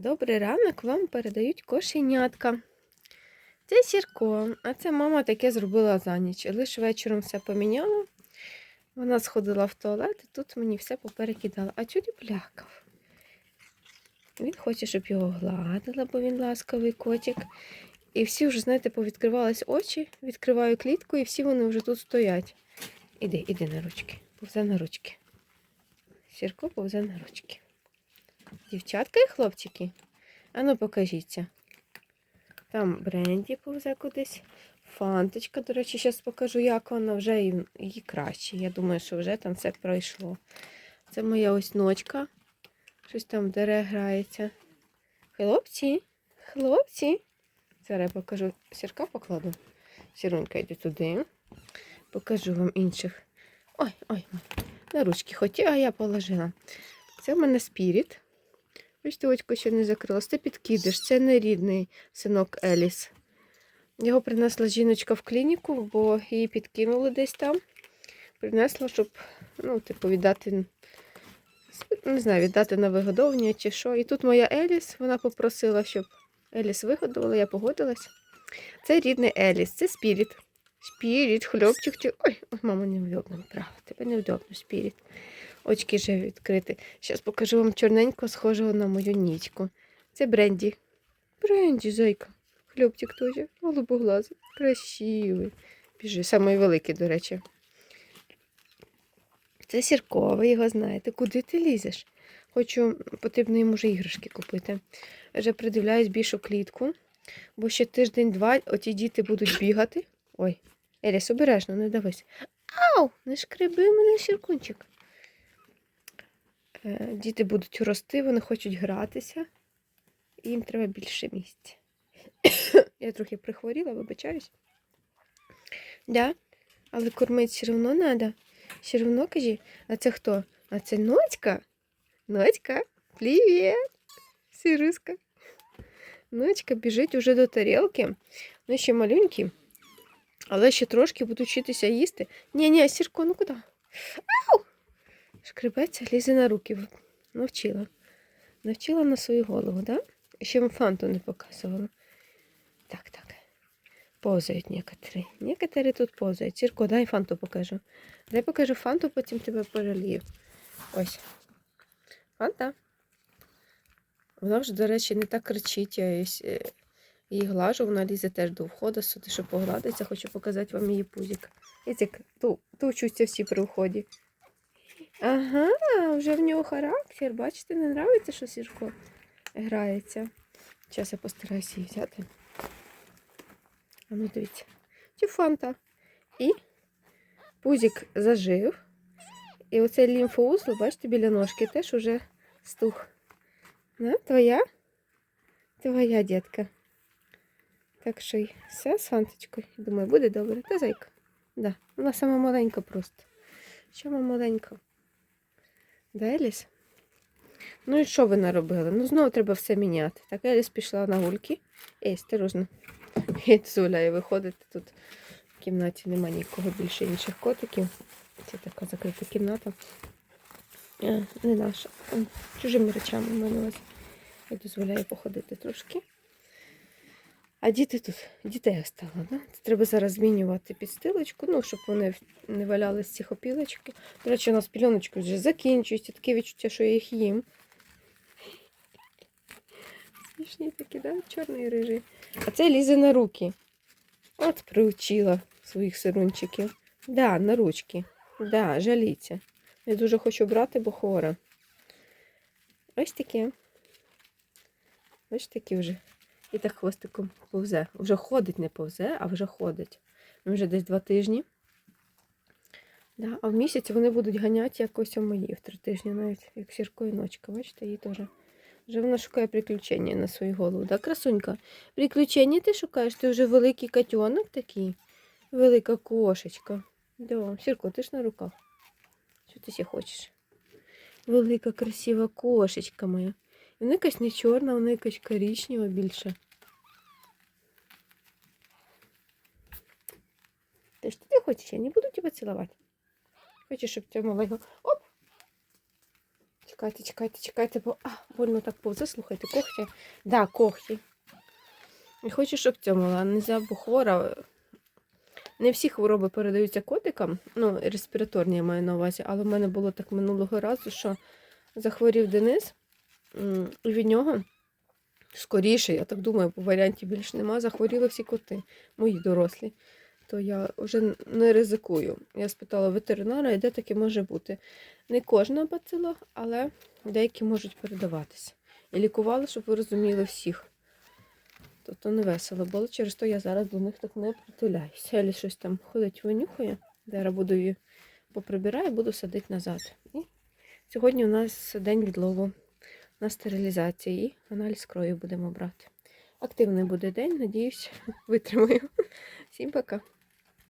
Добрий ранок вам передають кошенятка. Це сірко, а це мама таке зробила за ніч. Лише вечором все поміняла. Вона сходила в туалет і тут мені все поперекидала. А чуді плякав. Він хоче, щоб його гладила, бо він ласкавий котик. І всі вже, знаєте, повідкривались очі, відкриваю клітку, і всі вони вже тут стоять. Іди, іди на ручки. Повзе на ручки. Сірко повзе на ручки. Дівчатка і хлопчики. Ану, покажіться. Там бренді повзе кудись. Фанточка, до речі, зараз покажу, як вона вже їй краще. Я думаю, що вже там все пройшло. Це моя ось ночка. Щось там дере грається. Хлопці, хлопці. Зараз я покажу. Сірка покладу. Сірунька йде туди. Покажу вам інших. Ой, ой, на ручки хотів, а я положила. Це в мене спіріт. Бачите, очко ще не закрилось. Це підкидиш, це не рідний синок Еліс. Його принесла жіночка в клініку, бо її підкинули десь там. Принесла, щоб, ну, типу, віддати, не знаю, віддати на вигодовування чи що. І тут моя Еліс, вона попросила, щоб Еліс вигодувала, я погодилась. Це рідний Еліс, це спіріт. Спіріт, хлопчик. Ой, мама, невдобно, право, тебе невдобно, спіріт. Очки вже відкриті. Зараз покажу вам чорненько, схожого на мою нічку. Це Бренді. Бренді, зайка. Хлопчик теж. Голубоглазий. Красивий. Біжи, самий великий, до речі. Це Сірко, ви його знаєте. Куди ти лізеш? Хочу, потрібно йому вже іграшки купити. Вже придивляюсь більшу клітку, бо ще тиждень-два оті діти будуть бігати. Ой, Еліс, обережно, не давись. Ау! Не шкреби мене, Сіркунчик. Е, Діти будуть рости, вони хочуть гратися, і їм треба більше місця. Я трохи прихворіла, вибачаюсь. Да? Але кормити все одно треба. Все одно кажи, а це хто? А це Ночка? Ночка, привіт! Сириска. Ночка біжить уже до тарілки. Ну, ще маленькі, але ще трошки буду вчитися їсти. Ні, ні, Сірко, ну куди? Ау! Шкребеться, лізе на руки. Навчила. Навчила на свою голову, да? Ще вам фанту не показувала. Так, так. Позають некоторі. Некоторі тут позають. Сірко, дай фанту покажу. Дай покажу фанту, потім тебе перелію. Ось. Фанта. Вона вже, до речі, не так кричить. Я е, її глажу, вона лізе теж до входу, сюди, щоб погладитися. Хочу показати вам її пузик. Ізик, ту, ту вчуться всі при вході. Ага, вже в нього характер. Бачите, не нравиться, що Сірко грається. Зараз я постараюся її взяти. А ну дивіться. Чи фанта. І пузик зажив. І оцей лімфоузол, бачите, біля ножки теж уже стух. На, твоя? Твоя дітка. Так що й все з фанточкою. Думаю, буде добре. Та зайка. Да. Вона сама маленька просто. Чому маленька? Еліс? Ну і що ви наробили? Ну, знову треба все міняти. Так, Еліс пішла на гульки. Ей, осторожно. Я дозволяю виходити. Тут в кімнаті нема нікого більше інших котиків. Це така закрита кімната. Е, Не наша. Чужими речами в мене ось. Я дозволяю походити трошки. А діти тут, дітей остало, да? Треба зараз змінювати підстилочку, ну, щоб вони не валялись ці хопілочки. До речі, у нас пільоночки вже закінчуються, таке відчуття, що я їх їм. Смішні такі, да? Чорний рижий. А це лізе на руки. От приучила своїх сирунчиків. Да, на ручки. Да, жаліться. Я дуже хочу брати, бо хвора. Ось таке. Ось такі вже. І так хвостиком повзе. Вже ходить, не повзе, а вже ходить. Ну, Вже десь два тижні. Да, а в місяць вони будуть ганяти якось у мої в три тижні, навіть як сірко і ночка. Бачите, її теж. Вже вона шукає приключення на свою голову. Да, красунька? Приключення ти шукаєш? Ти вже великий котенок такий. Велика кошечка. Да, Сірко, ти ж на руках. Що ти ще хочеш? Велика красива кошечка моя. Вона якась не чорна, вона якась коричнева більше. Ти що ти хочеш? Я не буду тебе цілувати. Хочеш, щоб тебе маленько. Оп! Чекайте, чекайте, чекайте, бо а, больно так повзе, слухайте, когті. Да, когті. І хочу, щоб цьому не знаю, бо хвора. Не всі хвороби передаються котикам, ну, респіраторні я маю на увазі, але в мене було так минулого разу, що захворів Денис, від нього скоріше, я так думаю, по варіанті більш нема, захворіли всі коти, мої дорослі. То я вже не ризикую. Я спитала ветеринара, і де таке може бути. Не кожна бацила, але деякі можуть передаватися. І лікували, щоб ви розуміли всіх. Тобто не весело було, через то я зараз до них так не притуляюся. Елі щось там ходить, винюхає. Зараз буду її поприбираю, буду садити назад. І сьогодні у нас день відлову на стерилізації і аналіз крові будемо брати. Активний буде день, надіюсь, витримаю. Всім пока.